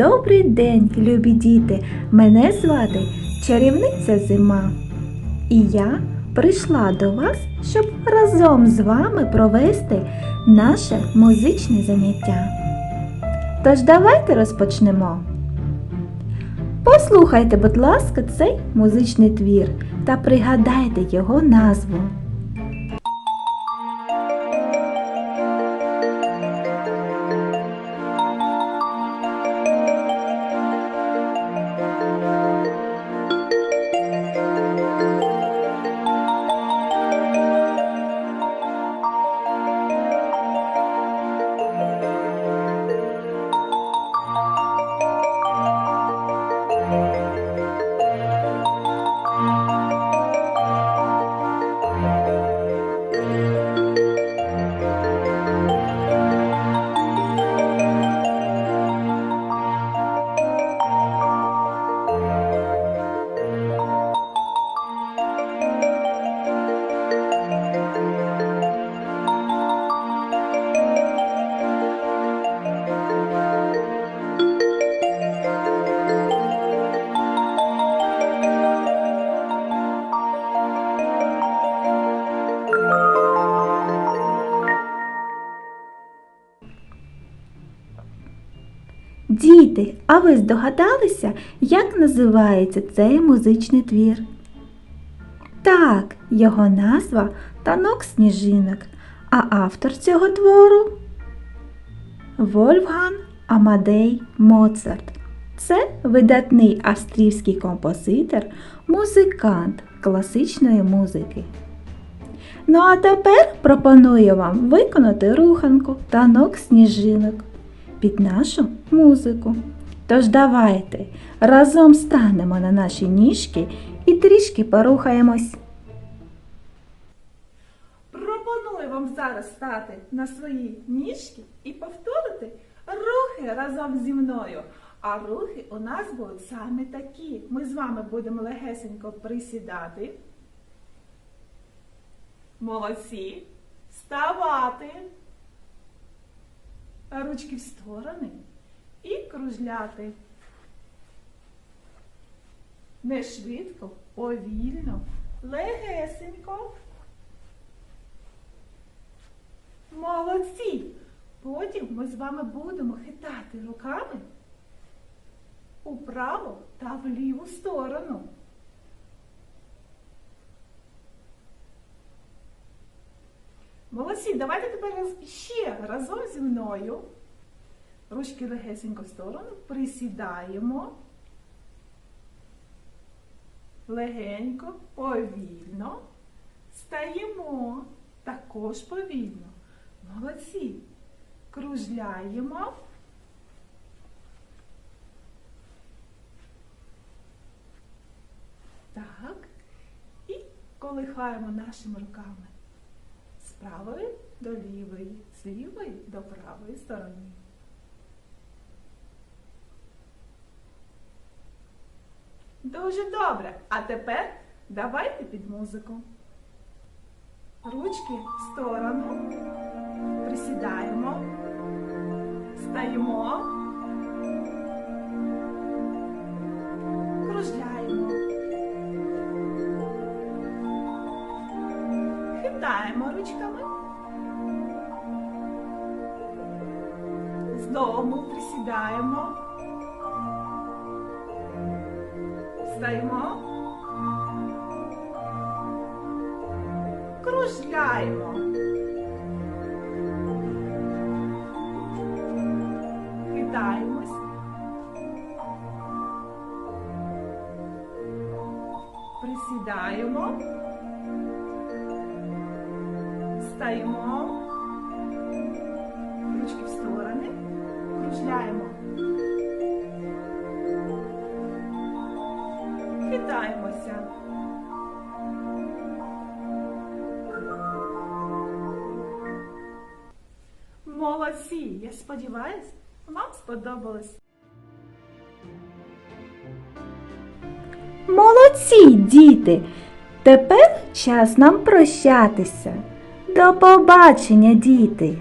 Добрий день, любі діти! Мене звати чарівниця зима. І я прийшла до вас, щоб разом з вами провести наше музичне заняття. Тож давайте розпочнемо. Послухайте, будь ласка, цей музичний твір та пригадайте його назву. Діти, а ви здогадалися, як називається цей музичний твір? Так, його назва Танок сніжинок, а автор цього твору Вольфган Амадей Моцарт. Це видатний австрійський композитор, музикант класичної музики. Ну а тепер пропоную вам виконати руханку танок сніжинок під нашу музику. Тож давайте разом станемо на наші ніжки і трішки порухаємось. Пропоную вам зараз стати на свої ніжки і повторити рухи разом зі мною. А рухи у нас будуть саме такі. Ми з вами будемо легесенько присідати. Молодці. Вставати. Ручки в сторони і кружляти. Не швидко, повільно, легесенько. Молодці! Потім ми з вами будемо хитати руками у праву та в ліву сторону. Молодці, давайте тепер ще разом зі мною. Ручки легесенько в сторону, присідаємо. Легенько, повільно. Стаємо також повільно. Молодці. Кружляємо. Так. І колихаємо нашими руками правої до лівої, з лівої до правої сторони. Дуже добре. А тепер давайте під музику. Ручки в сторону. Присідаємо. Стаємо. Хитаємо ручками. Знову присідаємо. Встаємо. Кружляємо. Хитаємось. Присідаємо. Встаємо. Ручки в сторони. Кружляємо. Хитаємося. Молодці! Я сподіваюсь, вам сподобалось. Молодці, діти! Тепер час нам прощатися. До побачення, діти!